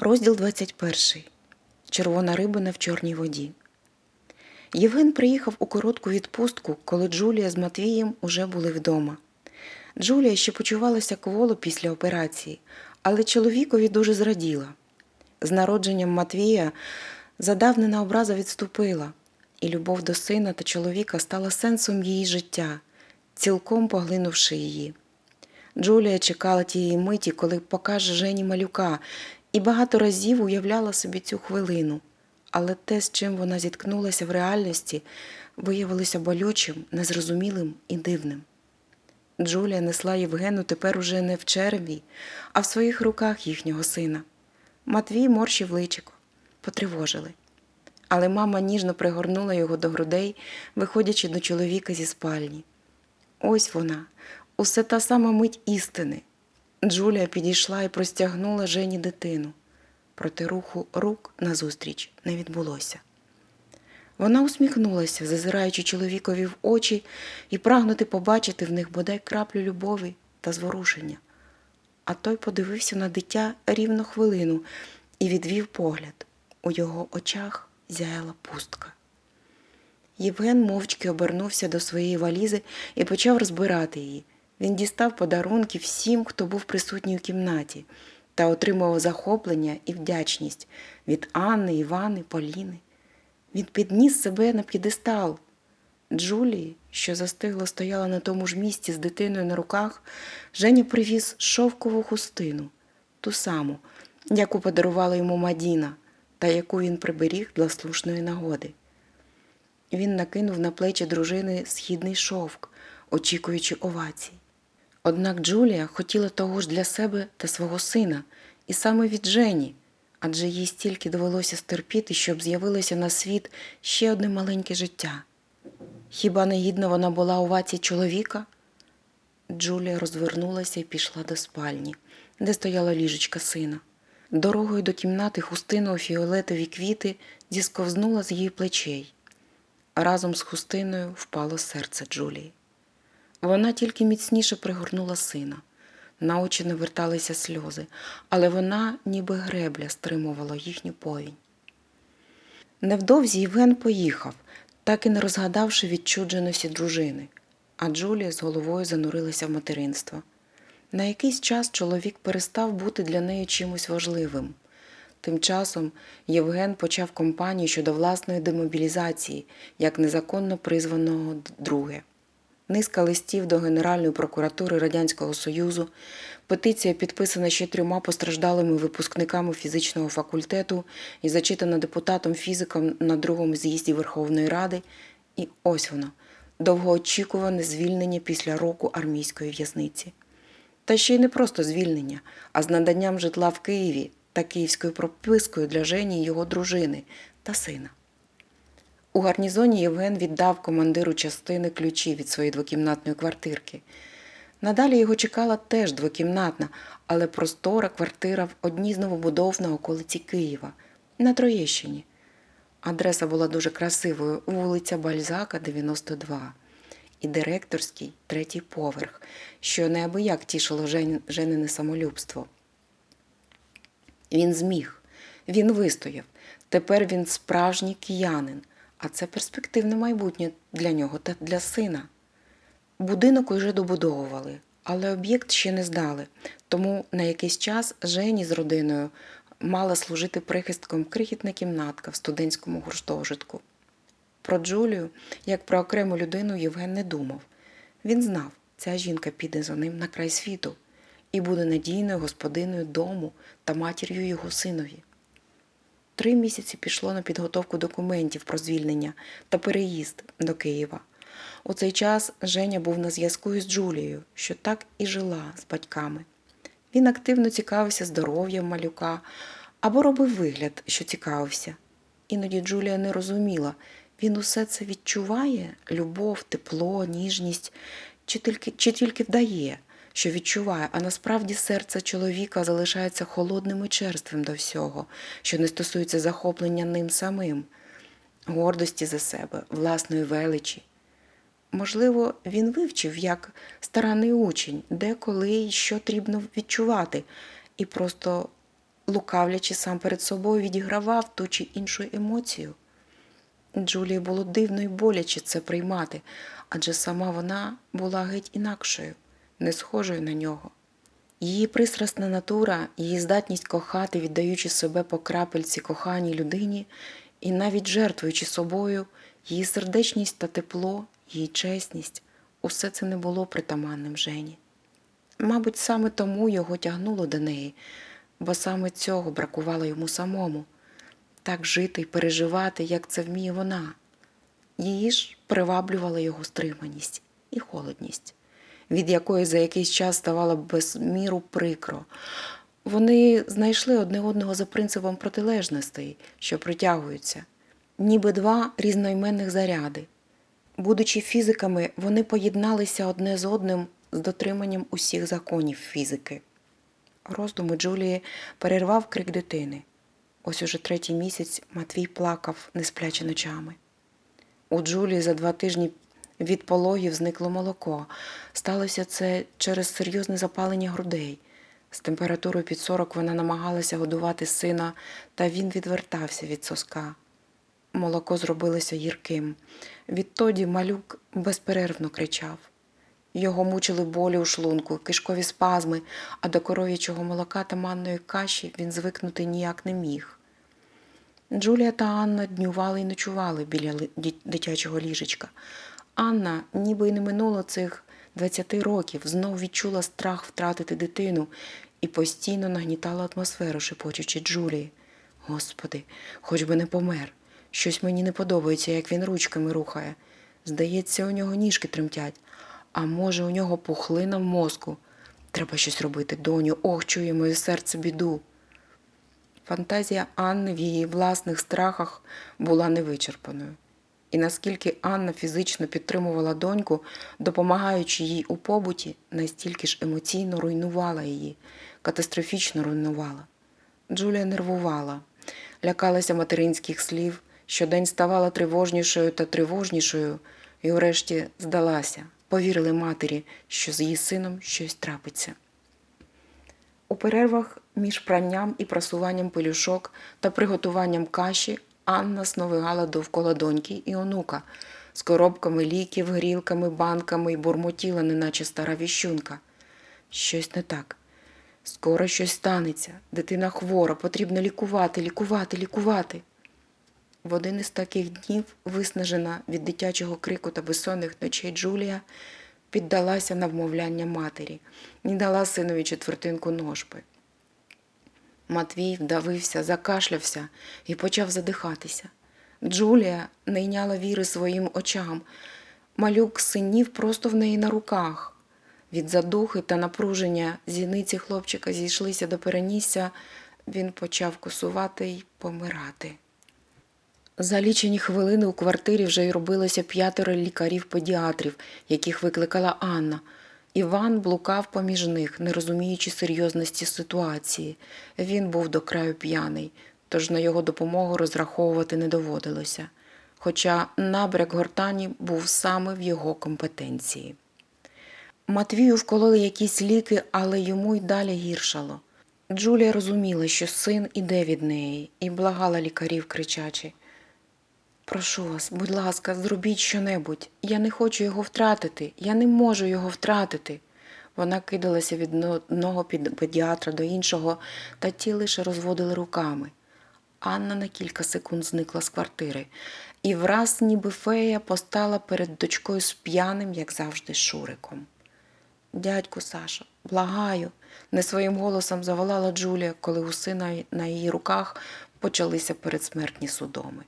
Розділ 21. Червона рибина в чорній воді. Євген приїхав у коротку відпустку, коли Джулія з Матвієм уже були вдома. Джулія ще почувалася кволо після операції, але чоловікові дуже зраділа. З народженням Матвія задавнена образа відступила, і любов до сина та чоловіка стала сенсом її життя, цілком поглинувши її. Джулія чекала тієї миті, коли покаже Жені малюка, і багато разів уявляла собі цю хвилину. Але те, з чим вона зіткнулася в реальності, виявилося болючим, незрозумілим і дивним. Джулія несла Євгену тепер уже не в черві, а в своїх руках їхнього сина. Матвій морщив личико, потривожили. Але мама ніжно пригорнула його до грудей, виходячи до чоловіка зі спальні. Ось вона, усе та сама мить істини. Джулія підійшла і простягнула Жені дитину. Проти руху рук назустріч не відбулося. Вона усміхнулася, зазираючи чоловікові в очі і прагнути побачити в них бодай краплю любові та зворушення. А той подивився на дитя рівно хвилину і відвів погляд. У його очах зяяла пустка. Євген мовчки обернувся до своєї валізи і почав розбирати її. Він дістав подарунки всім, хто був присутній у кімнаті, та отримував захоплення і вдячність від Анни, Івани, Поліни. Він підніс себе на п'єдестал. Джулії, що застигла, стояла на тому ж місці з дитиною на руках, Женя привіз шовкову хустину, ту саму, яку подарувала йому Мадіна, та яку він приберіг для слушної нагоди. Він накинув на плечі дружини східний шовк, очікуючи овацій. Однак Джулія хотіла того ж для себе та свого сина, і саме від Жені, адже їй стільки довелося стерпіти, щоб з'явилося на світ ще одне маленьке життя. Хіба не гідна вона була овацій чоловіка? Джулія розвернулася і пішла до спальні, де стояла ліжечка сина. Дорогою до кімнати хустина у фіолетові квіти зісковзнула з її плечей. Разом з хустиною впало серце Джулії. Вона тільки міцніше пригорнула сина. На очі не верталися сльози, але вона, ніби гребля, стримувала їхню повінь. Невдовзі Євген поїхав, так і не розгадавши відчудженості дружини, а Джулія з головою занурилася в материнство. На якийсь час чоловік перестав бути для неї чимось важливим. Тим часом Євген почав кампанію щодо власної демобілізації як незаконно призваного друге. Низка листів до Генеральної прокуратури Радянського Союзу, петиція підписана ще трьома постраждалими випускниками фізичного факультету і зачитана депутатом фізиком на другому з'їзді Верховної Ради. І ось воно довгоочікуване звільнення після року армійської в'язниці. Та ще й не просто звільнення, а з наданням житла в Києві та київською пропискою для Жені і його дружини та сина. У гарнізоні Євген віддав командиру частини ключі від своєї двокімнатної квартирки. Надалі його чекала теж двокімнатна, але простора квартира в одній з новобудов на околиці Києва, на Троєщині. Адреса була дуже красивою вулиця Бальзака, 92, і директорський третій поверх, що неабияк тішило Жен... Женине самолюбство. Він зміг, він вистояв. Тепер він справжній киянин, а це перспективне майбутнє для нього та для сина. Будинок уже добудовували, але об'єкт ще не здали, тому на якийсь час Жені з родиною мала служити прихистком крихітна кімнатка в студентському гуртожитку. Про Джулію, як про окрему людину, Євген не думав. Він знав, ця жінка піде за ним на край світу і буде надійною господиною дому та матір'ю його синові. Три місяці пішло на підготовку документів про звільнення та переїзд до Києва. У цей час Женя був на зв'язку із Джулією, що так і жила з батьками. Він активно цікавився здоров'ям малюка або робив вигляд, що цікавився. Іноді Джулія не розуміла, він усе це відчуває любов, тепло, ніжність, чи тільки, чи тільки вдає, що відчуває, а насправді серце чоловіка залишається холодним і черствим до всього, що не стосується захоплення ним самим, гордості за себе, власної величі. Можливо, він вивчив як старанний учень, де коли і що потрібно відчувати, і просто лукавлячи сам перед собою, відігравав ту чи іншу емоцію. Джулії було дивно і боляче це приймати, адже сама вона була геть інакшою, не схожою на нього. Її пристрасна натура, її здатність кохати, віддаючи себе по крапельці коханій людині і навіть жертвуючи собою, її сердечність та тепло, її чесність усе це не було притаманним Жені. Мабуть, саме тому його тягнуло до неї, бо саме цього бракувало йому самому так жити й переживати, як це вміє вона. Її ж приваблювала його стриманість і холодність, від якої за якийсь час ставало без міру прикро. Вони знайшли одне одного за принципом протилежностей, що притягуються, ніби два різноіменних заряди. Будучи фізиками, вони поєдналися одне з одним з дотриманням усіх законів фізики. Роздуми Джулії перервав крик дитини. Ось уже третій місяць Матвій плакав, не сплячи ночами. У Джулії за два тижні від пологів зникло молоко. Сталося це через серйозне запалення грудей. З температурою під 40 вона намагалася годувати сина, та він відвертався від соска. Молоко зробилося гірким. Відтоді малюк безперервно кричав. Його мучили болі у шлунку, кишкові спазми, а до коров'ячого молока та манної каші він звикнути ніяк не міг. Джулія та Анна днювали і ночували біля дитячого ліжечка. Анна, ніби й не минуло цих 20 років, знов відчула страх втратити дитину і постійно нагнітала атмосферу, шепочучи Джулії. Господи, хоч би не помер. Щось мені не подобається, як він ручками рухає. Здається, у нього ніжки тремтять. А може, у нього пухлина в мозку. Треба щось робити, доню. Ох, чує моє серце біду. Фантазія Анни в її власних страхах була невичерпаною. І наскільки Анна фізично підтримувала доньку, допомагаючи їй у побуті, настільки ж емоційно руйнувала її, катастрофічно руйнувала. Джулія нервувала, лякалася материнських слів, щодень ставала тривожнішою та тривожнішою, і врешті здалася, повірили матері, що з її сином щось трапиться. У перервах між пранням і прасуванням пелюшок та приготуванням каші Анна сновигала довкола доньки і онука з коробками ліків, грілками, банками і бурмотіла, неначе стара віщунка. Щось не так. Скоро щось станеться. Дитина хвора, потрібно лікувати, лікувати, лікувати. В один із таких днів, виснажена від дитячого крику та безсонних ночей Джулія, піддалася на вмовляння матері і дала синові четвертинку ножпи. Матвій вдавився, закашлявся і почав задихатися. Джулія не йняла віри своїм очам. Малюк синів просто в неї на руках. Від задухи та напруження зіниці хлопчика зійшлися до перенісся, він почав косувати й помирати. За лічені хвилини у квартирі вже й робилося п'ятеро лікарів-педіатрів, яких викликала Анна. Іван блукав поміж них, не розуміючи серйозності ситуації. Він був до краю п'яний, тож на його допомогу розраховувати не доводилося. Хоча набряк гортані був саме в його компетенції. Матвію вкололи якісь ліки, але йому й далі гіршало. Джулія розуміла, що син іде від неї, і благала лікарів, кричачи. Прошу вас, будь ласка, зробіть щонебудь. Я не хочу його втратити. Я не можу його втратити. Вона кидалася від одного педіатра до іншого, та ті лише розводили руками. Анна на кілька секунд зникла з квартири, і враз, ніби фея, постала перед дочкою з п'яним, як завжди, Шуриком. Дядьку Сашо, благаю, не своїм голосом заволала Джулія, коли у сина на її руках почалися передсмертні судоми.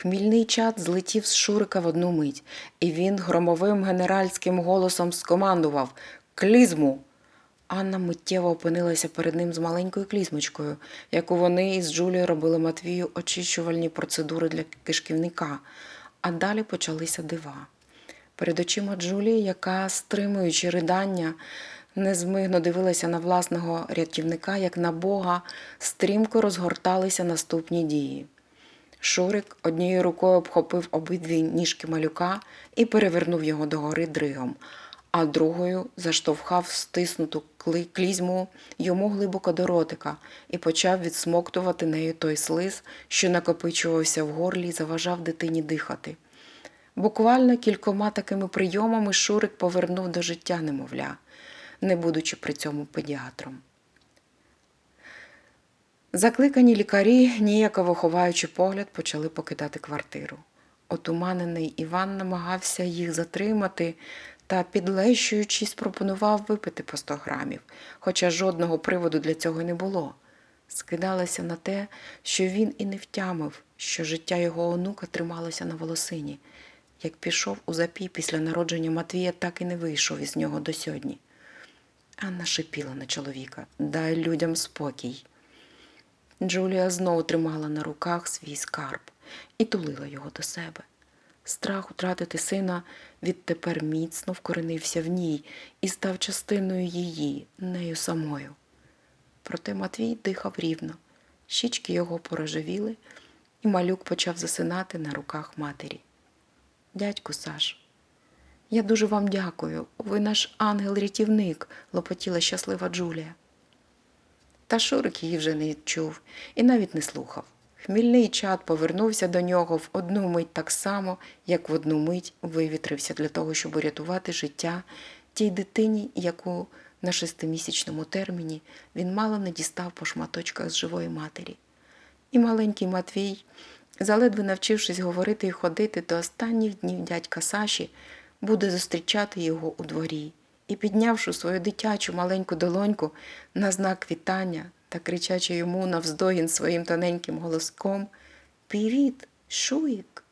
Хмільний чад злетів з Шурика в одну мить, і він громовим генеральським голосом скомандував Клізму. Анна миттєво опинилася перед ним з маленькою клізмочкою, яку вони із Джулією робили Матвію очищувальні процедури для кишківника, а далі почалися дива. Перед очима Джулії, яка, стримуючи ридання, незмигно дивилася на власного рятівника, як на Бога, стрімко розгорталися наступні дії. Шурик однією рукою обхопив обидві ніжки малюка і перевернув його догори дригом, а другою заштовхав стиснуту клізьму йому глибоко до ротика і почав відсмоктувати нею той слиз, що накопичувався в горлі і заважав дитині дихати. Буквально кількома такими прийомами Шурик повернув до життя немовля, не будучи при цьому педіатром. Закликані лікарі, ніяково ховаючи погляд, почали покидати квартиру. Отуманений Іван намагався їх затримати та, підлещуючись, пропонував випити по 100 грамів, хоча жодного приводу для цього не було. Скидалося на те, що він і не втямив, що життя його онука трималося на волосині. Як пішов у запій після народження Матвія, так і не вийшов із нього до сьогодні. Анна шипіла на чоловіка Дай людям спокій. Джулія знову тримала на руках свій скарб і тулила його до себе. Страх втратити сина відтепер міцно вкоренився в ній і став частиною її, нею самою. Проте Матвій дихав рівно, щічки його порожевіли, і малюк почав засинати на руках матері. Дядьку Саш, я дуже вам дякую. Ви наш ангел-рятівник, лопотіла щаслива Джулія. Та Шурик її вже не чув і навіть не слухав. Хмільний чад повернувся до нього в одну мить так само, як в одну мить вивітрився для того, щоб урятувати життя тій дитині, яку на шестимісячному терміні він мало не дістав по шматочках з живої матері. І маленький Матвій, заледве навчившись говорити і ходити до останніх днів дядька Саші, буде зустрічати його у дворі і, піднявши свою дитячу маленьку долоньку на знак вітання та кричачи йому навздогін своїм тоненьким голоском Привіт, Шуїк!